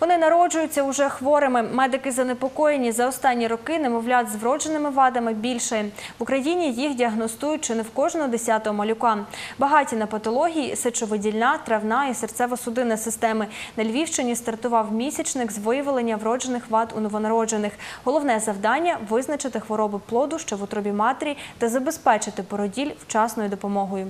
Вони народжуються уже хворими. Медики занепокоєні. За останні роки немовлят з вродженими вадами більше. В Україні їх діагностують чи не в кожного десятого малюка. Багаті на патології сечовидільна, травна і серцево-судинна системи. На Львівщині стартував місячник з виявлення вроджених вад у новонароджених. Головне завдання визначити хвороби плоду, що в утробі матері, та забезпечити породіль вчасною допомогою.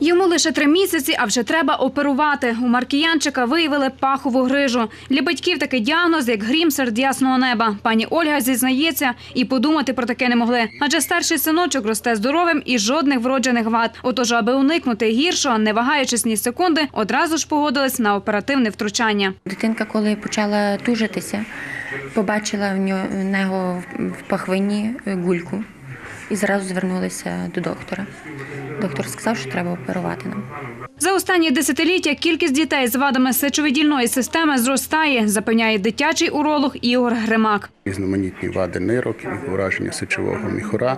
Йому лише три місяці, а вже треба оперувати. У Маркіянчика виявили пахову грижу. Для батьків такий діагноз, як грім серед ясного неба. Пані Ольга зізнається, і подумати про таке не могли. Адже старший синочок росте здоровим і жодних вроджених вад. Отож, аби уникнути гіршого, не вагаючись ні секунди, одразу ж погодились на оперативне втручання. Дитинка, коли почала тужитися, побачила в нього в пахвині гульку і зразу звернулися до доктора. Доктор сказав, що треба оперувати нам. За останні десятиліття кількість дітей з вадами сечовидільної системи зростає, запевняє дитячий уролог Ігор Гримак. Різноманітні вади нирок, і ураження сечового міхура,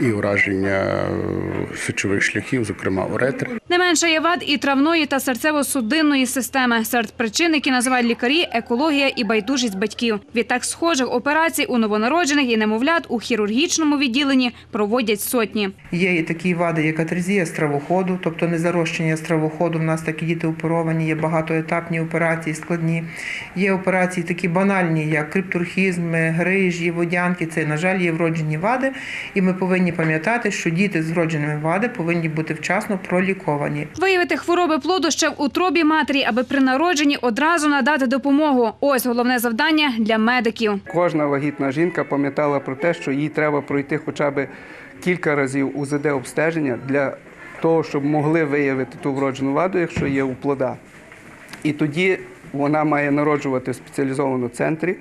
і ураження е, сечових шляхів, зокрема уретри. Менше є вад і травної та серцево-судинної системи. Серед причин, які називають лікарі, екологія і байдужість батьків. Відтак схожих операцій у новонароджених і немовлят у хірургічному відділенні проводять сотні. Є і такі вади, як атрезія стравоходу, тобто незарощення стравоходу. У нас такі діти оперовані, є багатоетапні операції, складні. Є операції такі банальні, як криптурхізми, грижі, водянки. Це, на жаль, є вроджені вади. І ми повинні пам'ятати, що діти з вродженими вади повинні бути вчасно проліковані. Виявити хвороби плоду ще в утробі матері, аби при народженні одразу надати допомогу. Ось головне завдання для медиків. Кожна вагітна жінка пам'ятала про те, що їй треба пройти хоча б кілька разів УЗД обстеження для того, щоб могли виявити ту вроджену ваду, якщо є у плода. І тоді вона має народжувати в спеціалізованому центрі,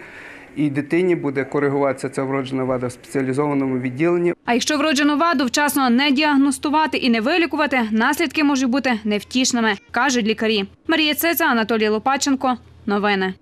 і дитині буде коригуватися ця вроджена вада в спеціалізованому відділенні. А якщо вроджену ваду вчасно не діагностувати і не вилікувати, наслідки можуть бути невтішними, кажуть лікарі. Марія Цеця, Анатолій Лопаченко. Новини.